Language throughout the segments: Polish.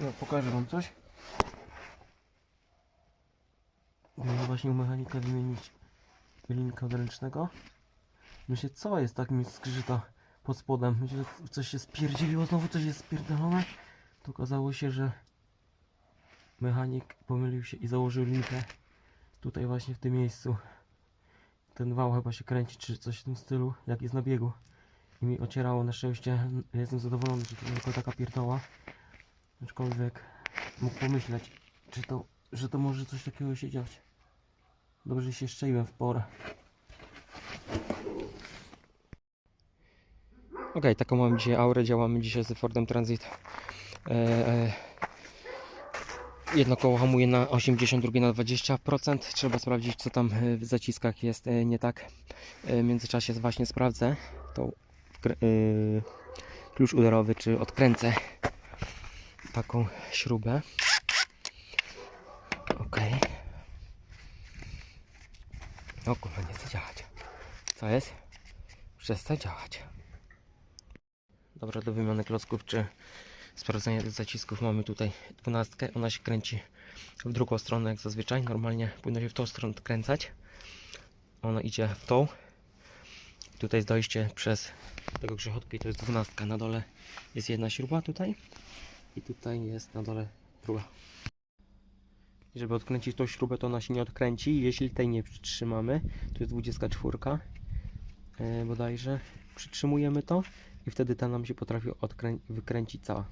No, pokażę wam coś. Muszę właśnie u mechanika wymienić linkę od ręcznego. Myślę, co jest tak mi skrzyta pod spodem. Myślę, że coś się spierdzieliło, znowu coś jest spierdolone. To okazało się, że mechanik pomylił się i założył linkę tutaj właśnie w tym miejscu. Ten wał chyba się kręci, czy coś w tym stylu, jak jest na biegu. I mi ocierało na szczęście. Jestem zadowolony, że to tylko taka pierdoła. Aczkolwiek mógł pomyśleć, czy to, że to może coś takiego się dziać. Dobrze się szczęłem w porę. Ok, taką mamy dzisiaj aurę. Działamy dzisiaj z Fordem Transit. E, e, jedno koło hamuje na 80, drugie na 20%. Trzeba sprawdzić, co tam e, w zaciskach jest e, nie tak. W międzyczasie właśnie sprawdzę tą klucz udarowy, czy odkręcę taką śrubę. Ok. O kurwa, nie chce działać. Co jest? Przestań działać. Dobra, do wymiany klocków czy sprawdzenia zacisków mamy tutaj dwunastkę. Ona się kręci w drugą stronę jak zazwyczaj. Normalnie powinno się w tą stronę odkręcać. Ona idzie w tą. Tutaj jest dojście przez tego grzechotki, to jest dwunastka. Na dole jest jedna śruba tutaj i tutaj jest na dole. I żeby odkręcić tą śrubę, to ona się nie odkręci. Jeśli tej nie przytrzymamy, to jest 24 e, bodajże. Przytrzymujemy to i wtedy ta nam się potrafi wykręcić cała.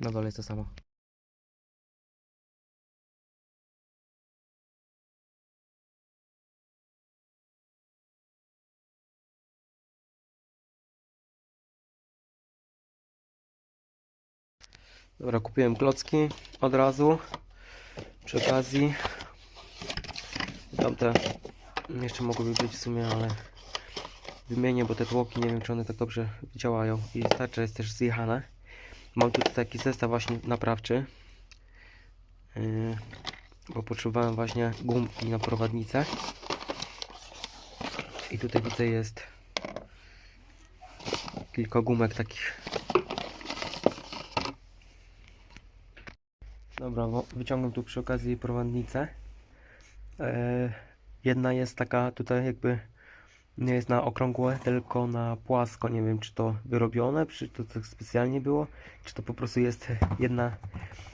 Na dole jest to samo. Dobra, kupiłem klocki od razu. Przy okazji. Tamte jeszcze mogłyby być w sumie, ale wymienię, bo te tłoki nie wiem czy one tak dobrze działają. I tarcza jest też zjechana. Mam tutaj taki zestaw właśnie naprawczy. Yy, bo potrzebowałem właśnie gumki na prowadnicę. I tutaj widzę jest kilka gumek takich Dobra, bo wyciągam tu przy okazji prowadnicę. E, jedna jest taka tutaj jakby nie jest na okrągłe, tylko na płasko. Nie wiem czy to wyrobione, czy to tak specjalnie było, czy to po prostu jest jedna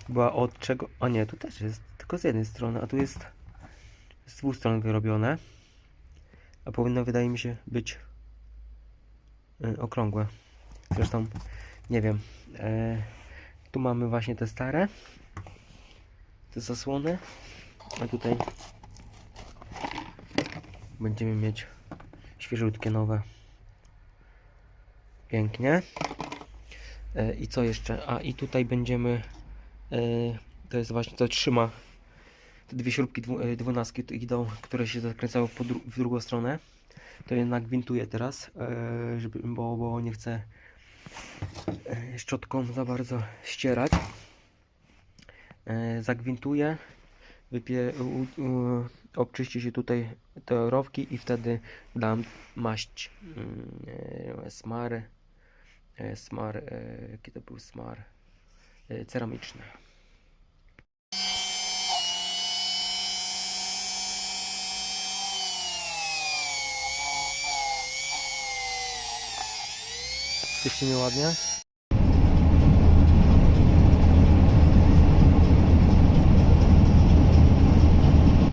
była od czego. A nie, tu też jest tylko z jednej strony, a tu jest z dwóch stron wyrobione. A powinno wydaje mi się być y, okrągłe. Zresztą nie wiem. E, tu mamy właśnie te stare te zasłony. A tutaj będziemy mieć świeżutkie nowe. Pięknie. E, i co jeszcze? A i tutaj będziemy e, to jest właśnie to trzyma te dwie śrubki e, dwunastki idą które się zakręcały w drugą stronę. To jednak gwintuję teraz żeby, bo, bo nie chcę szczotką za bardzo ścierać e, zagwintuję, wypie, u, u, obczyści się tutaj te rowki i wtedy dam maść mm, e, smar, e, smar, e, jaki to był smar, e, ceramiczny. Czyści ładnie.